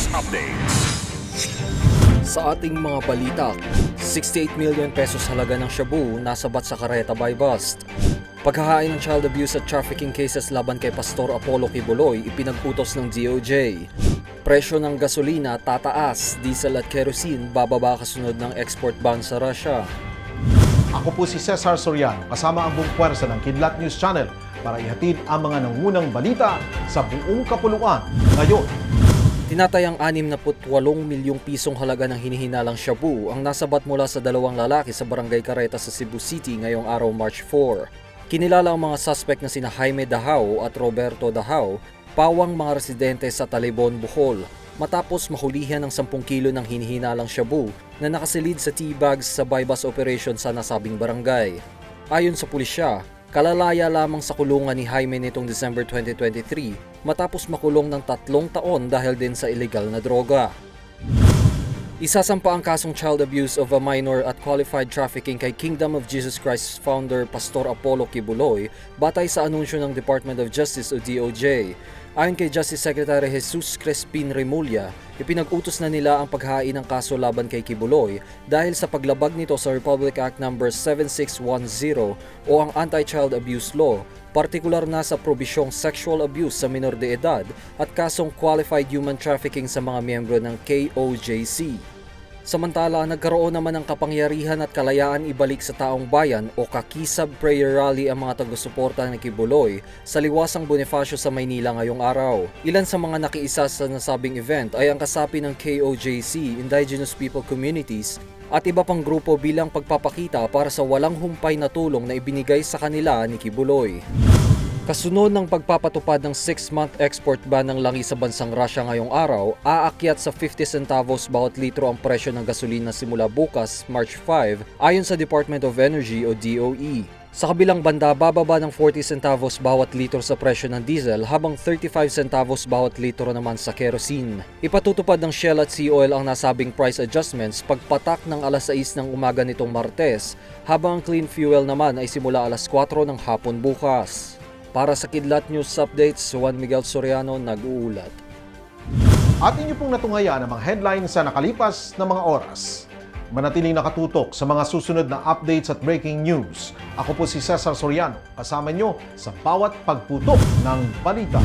News Updates. Sa ating mga balita, 68 million pesos halaga ng shabu nasabat sa kareta by bust. Paghahain ng child abuse at trafficking cases laban kay Pastor Apollo Kibuloy ipinag-utos ng DOJ. Presyo ng gasolina tataas, diesel at kerosene bababa kasunod ng export ban sa Russia. Ako po si Cesar Soriano, kasama ang buong puwersa ng Kidlat News Channel para ihatid ang mga nangunang balita sa buong kapuluan. Ngayon, Tinatayang 68 milyong pisong halaga ng hinihinalang shabu ang nasabat mula sa dalawang lalaki sa Barangay Careta sa Cebu City ngayong araw March 4. Kinilala ang mga suspect na sina Jaime Dahao at Roberto Dahao, pawang mga residente sa Talibon, Bohol, matapos mahulihan ng 10 kilo ng hinihinalang shabu na nakasilid sa tea bags sa bypass operation sa nasabing barangay. Ayon sa pulisya, kalalaya lamang sa kulungan ni Jaime nitong December 2023 matapos makulong ng tatlong taon dahil din sa illegal na droga. Isasampa ang kasong child abuse of a minor at qualified trafficking kay Kingdom of Jesus Christ founder Pastor Apollo Kibuloy batay sa anunsyo ng Department of Justice o DOJ. Ayon kay Justice Secretary Jesus Crespin Remulla, ipinag-utos na nila ang paghain ng kaso laban kay Kibuloy dahil sa paglabag nito sa Republic Act No. 7610 o ang Anti-Child Abuse Law, partikular na sa probisyong sexual abuse sa minor de edad at kasong qualified human trafficking sa mga miyembro ng KOJC. Samantala, nagkaroon naman ng kapangyarihan at kalayaan ibalik sa taong bayan o Kakisab Prayer Rally ang mga taga-suporta ng Kibuloy sa liwasang Bonifacio sa Maynila ngayong araw. Ilan sa mga nakiisa sa nasabing event ay ang kasapi ng KOJC, Indigenous People Communities, at iba pang grupo bilang pagpapakita para sa walang humpay na tulong na ibinigay sa kanila ni Kibuloy. Kasunod ng pagpapatupad ng 6-month export ban ng langis sa bansang Russia ngayong araw, aakyat sa 50 centavos bawat litro ang presyo ng gasolina simula bukas, March 5, ayon sa Department of Energy o DOE. Sa kabilang banda, bababa ng 40 centavos bawat litro sa presyo ng diesel habang 35 centavos bawat litro naman sa kerosene. Ipatutupad ng Shell at Sea Oil ang nasabing price adjustments pagpatak ng alas 6 ng umaga nitong Martes, habang ang clean fuel naman ay simula alas 4 ng hapon bukas. Para sa Kidlat News Updates, Juan Miguel Soriano nag-uulat. at inyo pong natungayan ang mga headlines sa nakalipas na mga oras. Manatiling nakatutok sa mga susunod na updates at breaking news. Ako po si Cesar Soriano, kasama nyo sa bawat pagputok ng balita.